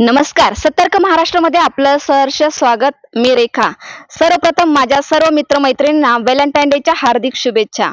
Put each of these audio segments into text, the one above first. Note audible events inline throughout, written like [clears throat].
नमस्कार. सतर्क महाराष्ट्रामध्ये आपलं सहर्ष स्वागत. मी रेखा. सर्वप्रथम माझ्या सर्व मित्रमैत्रिणींना व्हॅलेंटाईन डेच्या हार्दिक शुभेच्छा.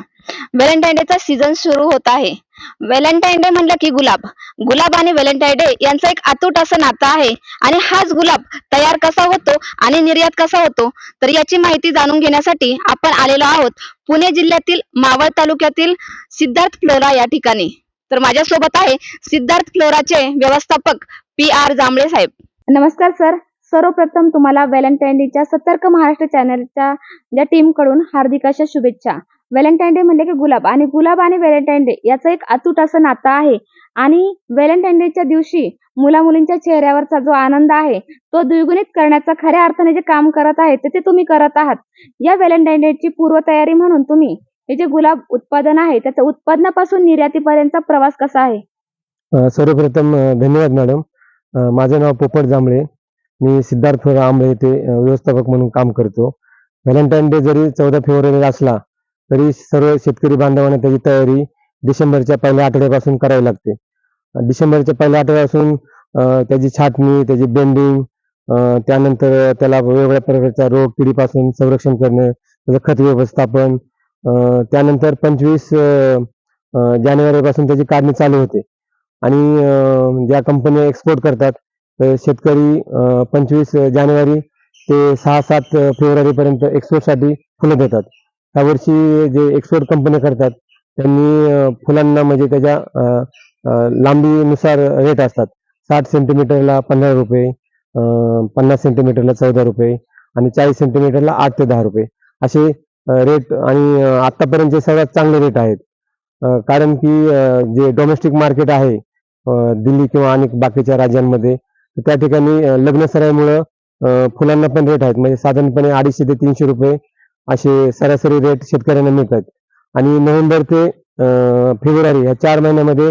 व्हॅलेंटाईन डेचा सीझन सुरू होत आहे. व्हॅलेंटाईन डे म्हणलं की गुलाब. गुलाब आणि व्हॅलेंटाईन डे यांचं एक अतूट असं नातं आहे. आणि हाच गुलाब तयार कसा होतो आणि निर्यात कसा होतो तर याची माहिती जाणून घेण्यासाठी आपण आलेलो आहोत पुणे जिल्ह्यातील मावळ तालुक्यातील सिद्धार्थ फ्लोरा या ठिकाणी. तर माझ्यासोबत आहे सिद्धार्थ फ्लोराचे व्यवस्थापक पी आर जांभळे साहेब. नमस्कार सर. सर्वप्रथम तुम्हाला व्हॅलेंटाईन डेच्या सतर्क महाराष्ट्र चॅनलच्या ज्या टीमकडून हार्दिक अशा शुभेच्छा. व्हॅलेंटाईन डे म्हणले की गुलाब आणि गुलाब आणि व्हॅलेंटाईन डे याचं एक अतूट असं नातं आहे. आणि व्हॅलेंटाईन डेच्या दिवशी मुला मुलींच्या चेहऱ्यावरचा जो आनंद आहे तो द्विगुणित करण्याचा खऱ्या अर्थाने जे काम करत आहे ते ते तुम्ही करत आहात. या व्हॅलेंटाईन डेची पूर्वतयारी म्हणून तुम्ही हे जे गुलाब उत्पादन आहे त्याच्या उत्पादनापासून निर्यातीपर्यंतचा प्रवास कसा आहे? सर्वप्रथम धन्यवाद मॅडम. माझं नाव पोपट जांभळे. मी सिद्धार्थ आंबळे येथे व्यवस्थापक म्हणून काम करतो. व्हॅलेंटाईन डे जरी चौदा फेब्रुवारीला असला तरी सर्व शेतकरी बांधवांना त्याची तयारी डिसेंबरच्या पहिल्या आठवड्यापासून करावी लागते. डिसेंबरच्या पहिल्या आठवड्यापासून त्याची छाटणी त्याची बेंडिंग त्यानंतर त्याला वेगवेगळ्या प्रकारच्या रोग किडीपासून संरक्षण करणे त्याचं खत व्यवस्थापन त्यानंतर पंचवीस जानेवारीपासून त्याची काढणी चालू होते. आणि ज्या कंपन्या एक्सपोर्ट करतात तर शेतकरी पंचवीस जानेवारी ते सहा सात फेब्रुवारीपर्यंत एक्सपोर्टसाठी एक्सपोर्टसाठी फुलं देतात. यावर्षी जे एक्सपोर्ट कंपन्या करतात त्यांनी फुलांना म्हणजे त्याच्या लांबीनुसार रेट असतात. साठ सेंटीमीटरला पंधरा रुपये पन्नास सेंटीमीटरला चौदा रुपये आणि चाळीस सेंटीमीटरला आठ ते दहा रुपये. असे रेट आणि आतापर्यंतचे सर्वात चांगले रेट आहेत कारण की जे डोमेस्टिक मार्केट आहे दिल्ली किंवा अनेक बाकीच्या राज्यांमध्ये त्या ठिकाणी लग्न सराईमुळं फुलांना पण रेट आहेत. म्हणजे साधारणपणे अडीचशे ते तीनशे रुपये असे सरासरी रेट शेतकऱ्यांना मिळतात. आणि नोव्हेंबर ते फेब्रुवारी या चार महिन्यामध्ये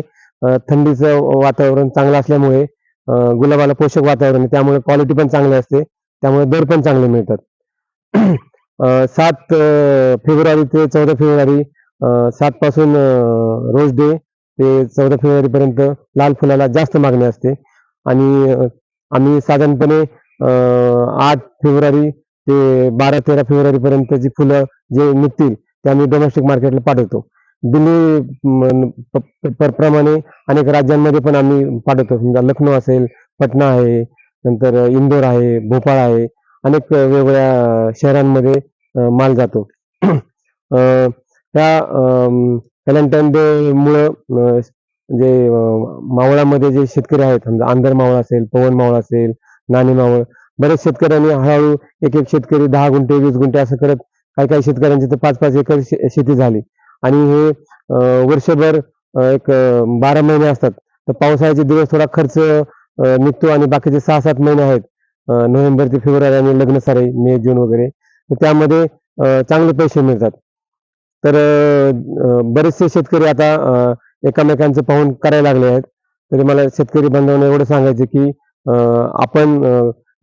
थंडीचं वातावरण चांगलं असल्यामुळे गुलाबाला पोषक वातावरण आहे. त्यामुळे क्वालिटी पण चांगली असते. त्यामुळे दर पण चांगले मिळतात. [clears throat] सात फेब्रुवारी ते चौदा फेब्रुवारी सात पासून रोज डे ते चौदा फेब्रुवारी पर्यंत लाल फुलाला जास्त मागणी असते. आणि आम्ही साधारणपणे आठ फेब्रुवारी ते बारा तेरा फेब्रुवारी पर्यंतची फुलं जे निघतील ते आम्ही डोमेस्टिक मार्केटला पाठवतो. दिल्ली प- प्रमाणे अनेक राज्यांमध्ये पण आम्ही पाठवतो. समजा लखनौ असेल पटना आहे नंतर इंदोर आहे भोपाळ आहे अनेक वेगवेगळ्या शहरांमध्ये माल जातो. [clears throat] त्या व्हॅलेंटाईन डे मुळे जे मावळामध्ये जे शेतकरी आहेत समजा आंधर मावळ असेल पवन मावळ असेल नाणी मावळ बरेच शेतकऱ्यांनी हळूहळू एक एक शेतकरी दहा गुंठे वीस गुंठे असं करत काही काही शेतकऱ्यांची तर पाच पाच एकर शे- शेती झाली. आणि हे वर्षभर एक बारा महिने असतात. तर पावसाळ्याचे दिवस थोडा खर्च निघतो आणि बाकीचे सहा सात महिने आहेत. नोव्हेंबर ते फेब्रुवारी आणि लग्न सारे मे जून वगैरे. तर त्यामध्ये चांगले पैसे मिळतात. तर बरेचसे शेतकरी आता एकामेकांचं पाहून करायला लागले आहेत. तरी मला शेतकरी बांधवांना एवढं सांगायचं की आपण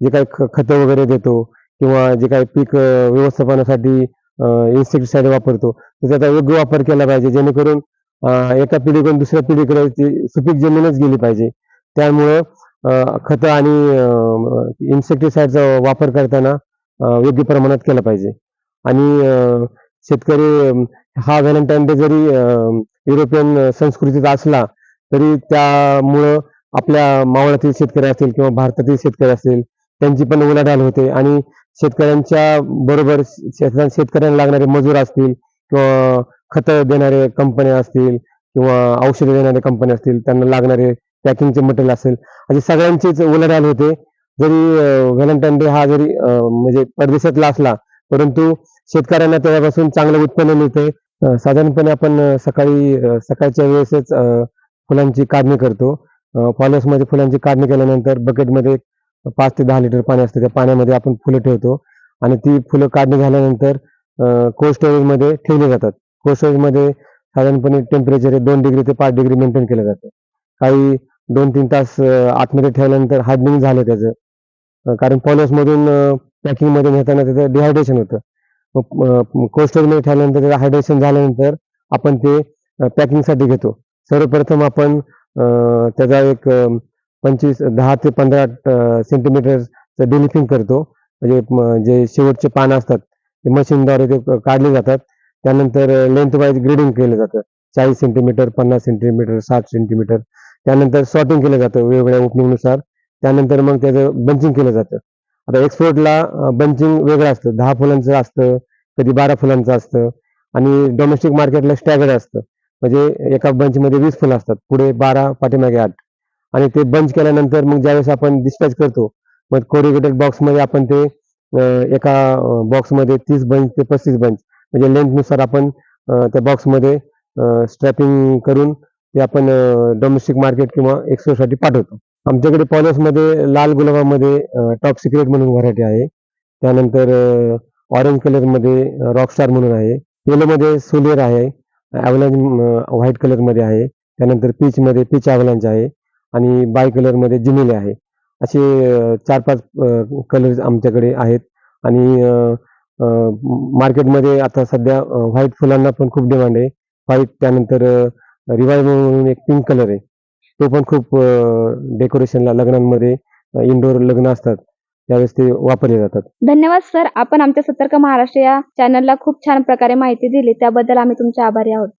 जे काही ख- खतं वगैरे देतो किंवा जे काही पीक व्यवस्थापनासाठी इन्सेक्टिसाइड वापरतो तर त्याचा योग्य वापर केला पाहिजे. जेणेकरून एका पिढीकडून दुसऱ्या पिढीकडे ती सुपीक जमीनच गेली पाहिजे. त्यामुळं खतं आणि इन्सेक्टिसाइडचा वापर करताना योग्य प्रमाणात केला पाहिजे. आणि शेतकरी हा व्हॅलेंटाईन डे जरी युरोपियन संस्कृतीत असला तरी त्यामुळं आपल्या मावळातील शेतकरी असतील किंवा भारतातील शेतकरी असतील त्यांची पण उलाढाल होते. आणि शेतकऱ्यांच्या बरोबर शेतकऱ्यांना लागणारे मजूर असतील किंवा खतं देणारे कंपन्या असतील किंवा औषधं देणारे कंपन्या असतील त्यांना लागणारे पॅकिंगचे मटेरियल असेल. अशी सगळ्यांचीच उलाढाल होते. जरी व्हॅलेंटाईन डे हा जरी म्हणजे परदेशातला असला परंतु शेतकऱ्यांना त्याच्यापासून चांगलं उत्पन्न मिळते साधारणपणे आपण सकाळी सकाळच्या वेळेसच फुलांची काढणी करतो. फॉलोअर्समध्ये फुलांची काढणी केल्यानंतर बकेटमध्ये पाच ते दहा लिटर पाणी असतं. त्या पाण्यामध्ये आपण फुलं ठेवतो आणि ती फुलं काढणी झाल्यानंतर कोल्ड स्टोरेजमध्ये ठेवली जातात. कोल्ड स्टोरेजमध्ये साधारणपणे टेम्परेचर दोन डिग्री ते पाच डिग्री मेंटेन केलं जातं. काही दोन तीन तास आतमध्ये ठेवल्यानंतर हार्डनिंग झालं त्याचं. कारण पॉलिश पॅकिंगमध्ये नेताना त्याचं डिहायड्रेशन होतं. कोल्ड स्टोरेजमध्ये ठेवल्यानंतर त्याचं हायड्रेशन झाल्यानंतर आपण ते पॅकिंगसाठी घेतो. सर्वप्रथम आपण त्याचा एक पंचवीस दहा ते पंधरा सेंटीमीटरचं डिलिफिंग करतो. म्हणजे जे शेवटचे पानं असतात ते मशीनद्वारे ते काढले जातात. त्यानंतर लेंथ वाईज ग्रेडिंग केलं जातं. चाळीस सेंटीमीटर पन्नास सेंटीमीटर साठ सेंटीमीटर त्यानंतर सॉर्टिंग केलं जातं वेगवेगळ्या ओपनिंगनुसार त्यानंतर मग त्याचं बंचिंग केलं जातं. आता एक्सपोर्टला बंचिंग वेगळं असतं. दहा फुलांचं असतं कधी बारा फुलांचं असतं आणि डोमेस्टिक मार्केटला स्टॅगर्ड असतं. म्हणजे एका बंचमध्ये वीस फुलं असतात. पुढे बारा पाठीमागे आठ. आणि ते बंच केल्यानंतर मग ज्यावेळेस आपण डिस्पॅच करतो मग कोरिगेटेड बॉक्समध्ये आपण ते एका बॉक्समध्ये तीस बंच ते पस्तीस बंच म्हणजे लेंथनुसार आपण त्या बॉक्समध्ये स्ट्रॅपिंग करून ते आपण डोमेस्टिक मार्केट किंवा एक्सपोर्टसाठी पाठवतो. आमच्याकडे पॉलसमध्ये लाल गुलाबामध्ये टॉप सिक्रेट म्हणून व्हरायटी आहे. त्यानंतर ऑरेंज कलरमध्ये रॉकस्टार म्हणून आहे. येलोमध्ये सोलियर आहे. अवलांच व्हाईट कलरमध्ये आहे. त्यानंतर पीचमध्ये पीच अवलांच आहे. आणि बाय कलरमध्ये जिमिले आहे. असे चार पाच कलर्स आमच्याकडे आहेत. आणि मार्केटमध्ये आता सध्या व्हाईट फुलांना पण खूप डिमांड आहे. व्हाईट त्यानंतर रिवाय म्हणून एक पिंक कलर आहे. तो पण खूप डेकोरेशनला लग्नांमध्ये इंडोर लग्न असतात. त्यावेळेस ते वापरले जातात. धन्यवाद सर आपण आमच्या सतर्क महाराष्ट्र या चॅनलला खूप छान प्रकारे माहिती दिली. त्याबद्दल आम्ही तुमचे आभारी आहोत.